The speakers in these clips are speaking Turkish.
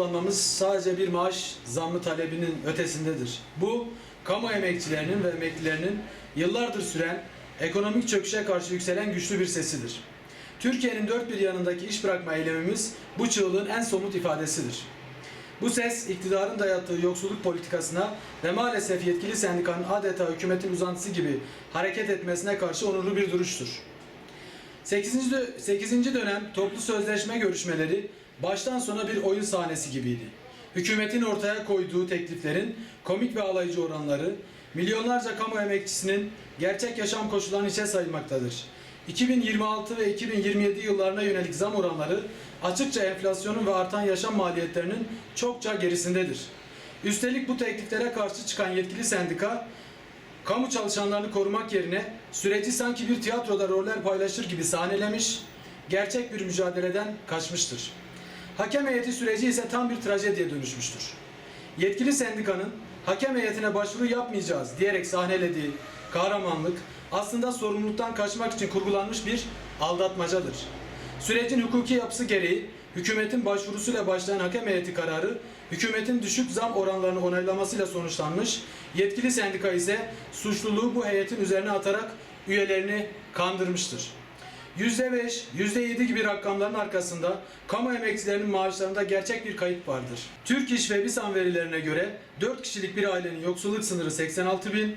toplanmamız sadece bir maaş zammı talebinin ötesindedir. Bu, kamu emekçilerinin ve emeklilerinin yıllardır süren ekonomik çöküşe karşı yükselen güçlü bir sesidir. Türkiye'nin dört bir yanındaki iş bırakma eylemimiz bu çığlığın en somut ifadesidir. Bu ses iktidarın dayattığı yoksulluk politikasına ve maalesef yetkili sendikanın adeta hükümetin uzantısı gibi hareket etmesine karşı onurlu bir duruştur. 8. dö- 8. dönem toplu sözleşme görüşmeleri baştan sona bir oyun sahnesi gibiydi. Hükümetin ortaya koyduğu tekliflerin komik ve alaycı oranları milyonlarca kamu emekçisinin gerçek yaşam koşullarını içe sayılmaktadır. 2026 ve 2027 yıllarına yönelik zam oranları açıkça enflasyonun ve artan yaşam maliyetlerinin çokça gerisindedir. Üstelik bu tekliflere karşı çıkan yetkili sendika kamu çalışanlarını korumak yerine süreci sanki bir tiyatroda roller paylaşır gibi sahnelemiş, gerçek bir mücadeleden kaçmıştır. Hakem heyeti süreci ise tam bir trajediye dönüşmüştür. Yetkili sendikanın hakem heyetine başvuru yapmayacağız diyerek sahnelediği kahramanlık aslında sorumluluktan kaçmak için kurgulanmış bir aldatmacadır. Sürecin hukuki yapısı gereği hükümetin başvurusuyla başlayan hakem heyeti kararı hükümetin düşük zam oranlarını onaylamasıyla sonuçlanmış. Yetkili sendika ise suçluluğu bu heyetin üzerine atarak üyelerini kandırmıştır. %5, %7 gibi rakamların arkasında kamu emekçilerinin maaşlarında gerçek bir kayıp vardır. Türk İş ve BİSAN verilerine göre 4 kişilik bir ailenin yoksulluk sınırı 86 bin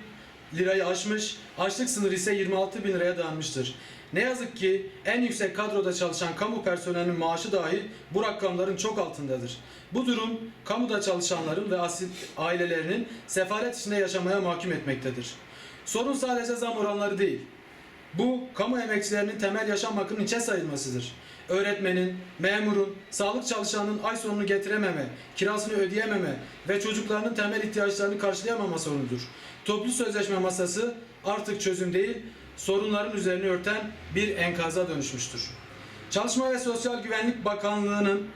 lirayı aşmış, açlık sınırı ise 26 bin liraya dayanmıştır. Ne yazık ki en yüksek kadroda çalışan kamu personelinin maaşı dahi bu rakamların çok altındadır. Bu durum kamuda çalışanların ve asil ailelerinin sefalet içinde yaşamaya mahkum etmektedir. Sorun sadece zam oranları değil. Bu kamu emekçilerinin temel yaşam hakkının içe sayılmasıdır. Öğretmenin, memurun, sağlık çalışanının ay sonunu getirememe, kirasını ödeyememe ve çocuklarının temel ihtiyaçlarını karşılayamama sorunudur. Toplu sözleşme masası artık çözüm değil, sorunların üzerini örten bir enkaza dönüşmüştür. Çalışma ve Sosyal Güvenlik Bakanlığı'nın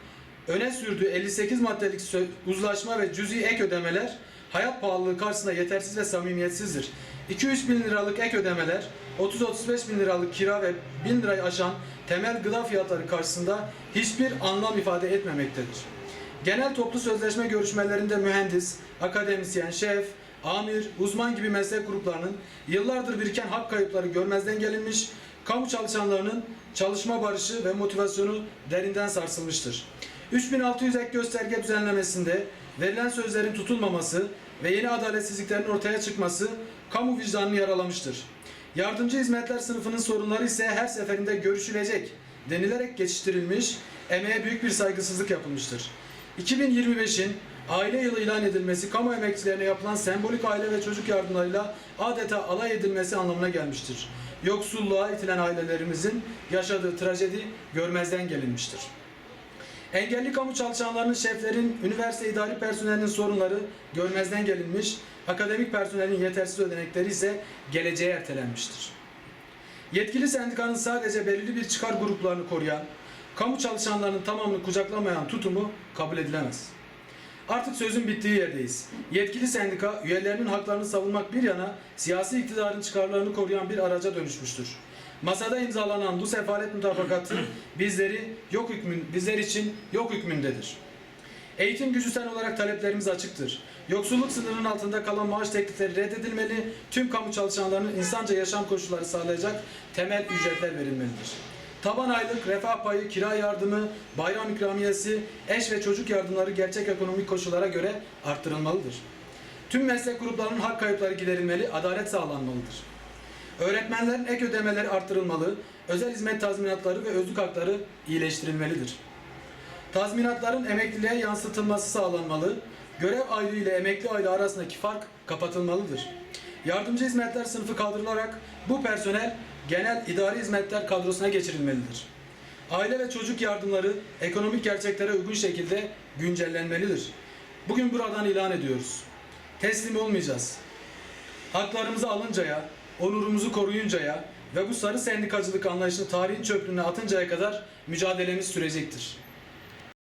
öne sürdüğü 58 maddelik uzlaşma ve cüzi ek ödemeler hayat pahalılığı karşısında yetersiz ve samimiyetsizdir. 2-3 bin liralık ek ödemeler, 30-35 bin liralık kira ve 1000 lirayı aşan temel gıda fiyatları karşısında hiçbir anlam ifade etmemektedir. Genel toplu sözleşme görüşmelerinde mühendis, akademisyen, şef, amir, uzman gibi meslek gruplarının yıllardır biriken hak kayıpları görmezden gelinmiş, kamu çalışanlarının çalışma barışı ve motivasyonu derinden sarsılmıştır. 3600 ek gösterge düzenlemesinde verilen sözlerin tutulmaması ve yeni adaletsizliklerin ortaya çıkması kamu vicdanını yaralamıştır. Yardımcı hizmetler sınıfının sorunları ise her seferinde görüşülecek denilerek geçiştirilmiş, emeğe büyük bir saygısızlık yapılmıştır. 2025'in aile yılı ilan edilmesi kamu emekçilerine yapılan sembolik aile ve çocuk yardımlarıyla adeta alay edilmesi anlamına gelmiştir. Yoksulluğa itilen ailelerimizin yaşadığı trajedi görmezden gelinmiştir. Engelli kamu çalışanlarının, şeflerin, üniversite idari personelinin sorunları görmezden gelinmiş, akademik personelin yetersiz ödenekleri ise geleceğe ertelenmiştir. Yetkili sendikanın sadece belirli bir çıkar gruplarını koruyan, kamu çalışanlarının tamamını kucaklamayan tutumu kabul edilemez. Artık sözün bittiği yerdeyiz. Yetkili sendika üyelerinin haklarını savunmak bir yana siyasi iktidarın çıkarlarını koruyan bir araca dönüşmüştür. Masada imzalanan bu sefalet mutabakatı bizleri yok hükmün, bizler için yok hükmündedir. Eğitim gücüsel olarak taleplerimiz açıktır. Yoksulluk sınırının altında kalan maaş teklifleri reddedilmeli, tüm kamu çalışanlarının insanca yaşam koşulları sağlayacak temel ücretler verilmelidir. Taban aylık, refah payı, kira yardımı, bayram ikramiyesi, eş ve çocuk yardımları gerçek ekonomik koşullara göre arttırılmalıdır. Tüm meslek gruplarının hak kayıpları giderilmeli, adalet sağlanmalıdır. Öğretmenlerin ek ödemeleri arttırılmalı, özel hizmet tazminatları ve özlük hakları iyileştirilmelidir. Tazminatların emekliliğe yansıtılması sağlanmalı, görev aylığı ile emekli aylığı arasındaki fark kapatılmalıdır. Yardımcı hizmetler sınıfı kaldırılarak bu personel genel idari hizmetler kadrosuna geçirilmelidir. Aile ve çocuk yardımları ekonomik gerçeklere uygun şekilde güncellenmelidir. Bugün buradan ilan ediyoruz. Teslim olmayacağız. Haklarımızı alıncaya, onurumuzu koruyuncaya ve bu sarı sendikacılık anlayışını tarihin çöplüğüne atıncaya kadar mücadelemiz sürecektir.